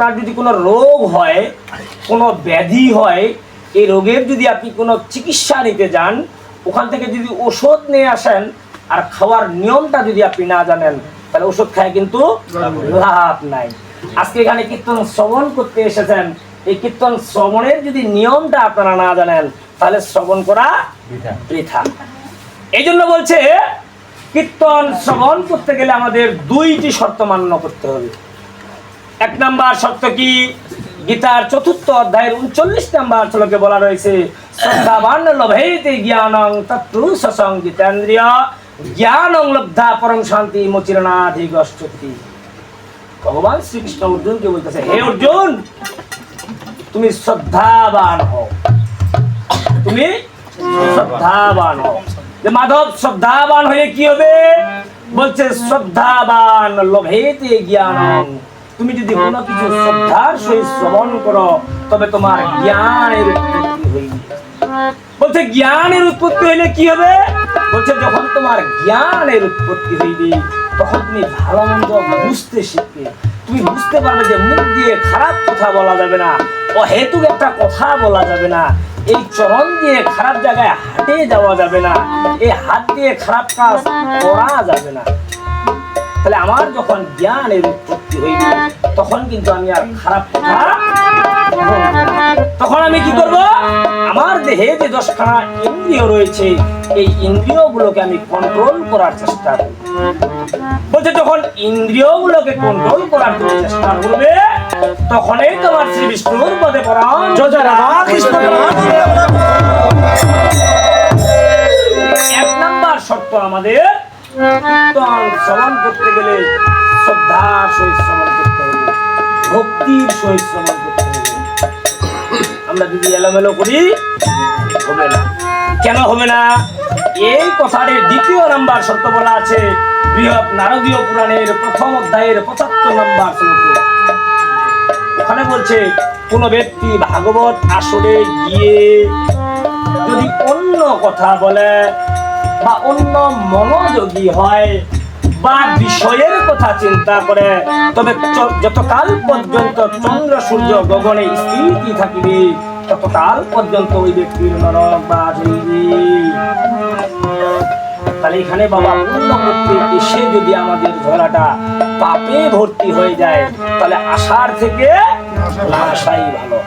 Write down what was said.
আপনার যদি কোনো রোগ হয় কোনো ব্যাধি হয় এই রোগের যদি আপনি কোনো চিকিৎসা নিতে যান ওখান থেকে যদি ওষুধ নিয়ে আসেন আর খাওয়ার নিয়মটা যদি আপনি না জানেন তাহলে ওষুধ খায় কিন্তু লাভ নাই। আজকে এখানে কীর্তন শ্রবণ করতে এসেছেন। এই কীর্তন শ্রবণের যদি নিয়মটা আপনারা না জানেন তাহলে শ্রবণ করা বৃথা। এই জন্য বলছে কীর্তন শ্রবণ করতে গেলে আমাদের দুইটি শর্ত মান্য করতে হবে। এক নাম্বার শর্ত কি? গীতার চতুর্থ অধ্যায়ের উনচল্লিশ নাম্বার শ্লোকে বলা রয়েছে, শ্রদ্ধাবান লভেতে জ্ঞানং তত্রু সসং জিতেন্দ্রিয় জ্ঞানং লব্ধা পরম শান্তি মচিরনাধিগচ্ছতি ভগবান শ্রীকৃষ্ণ অর্জুনকে বলতেছে? হে অর্জুন, তুমি শ্রদ্ধাবান হও। তুমি শ্রদ্ধাবান হও। যে মাধব শ্রদ্ধাবান হয়ে কি হবে? বলছে, শ্রদ্ধাবান লোভেতে জ্ঞান তুমি যদি কোনো কিছু শ্রদ্ধার সহিত শ্রবণ করো, তবে তোমার জ্ঞানের বলছে, জ্ঞানের উৎপত্তি হইলে কি হবে? বলছে, যখন তোমার জ্ঞানের উৎপত্তি হইবে, তখন তুমি ভালো মন্দ বুঝতে শিখবে। তুমি বুঝতে পারবে যে মুখ দিয়ে খারাপ কথা বলা যাবে না, অহেতুক একটা কথা বলা যাবে না, এই চরণ দিয়ে খারাপ জায়গায় হাঁটে যাওয়া যাবে না, এই হাত দিয়ে খারাপ কাজ করা যাবে না। তাহলে আমার যখন জ্ঞানের উৎপত্তি হইবে কিন্তু আমি আর খারাপ কথা তখন আমি কি করব? আমার দেহে যে দশখানা ইন্দ্রিয় রয়েছে এই ইন্দ্রিয়গুলোকে আমি কন্ট্রোল করার চেষ্টা করব। বলছে যখন ইন্দ্রিয়গুলোকে কন্ট্রোল করার চেষ্টা করবে তখনই তোমার শ্রী বিষ্ণুর পদে কৃষ্ণ। এক নাম্বার শর্ত আমাদের শ্রবণ করতে গেলে শ্রদ্ধার সহিত শ্রবণ করতে হবে। ভক্তির সহিত শ্রবণ করতে হবে। আমরা যদি এলোমেলো করি, হবে না। কেন হবে না? এই কথাটির দ্বিতীয় নাম্বার শর্ত বলা আছে, বৃহৎ নারদীয় পুরাণের প্রথম অধ্যায়ের পঁচাত্তর নাম্বার শ্লোকে। ওখানে বলছে, কোন ব্যক্তি ভাগবত আসরে গিয়ে যদি অন্য কথা বলে বা অন্য মনোযোগী হয় বা বিষয়ের কথা চিন্তা করে তবে যতকাল পর্যন্ত চন্দ্র সূর্য গগনে স্থিতি থাকিবে ততকাল পর্যন্ত ওই ব্যক্তির নরক বা তাহলে এখানে বাবা পূর্ণ করতে এসে যদি আমাদের ঝোলাটা পাপে ভর্তি হয়ে যায় তাহলে আসার থেকে না আসাই ভালো।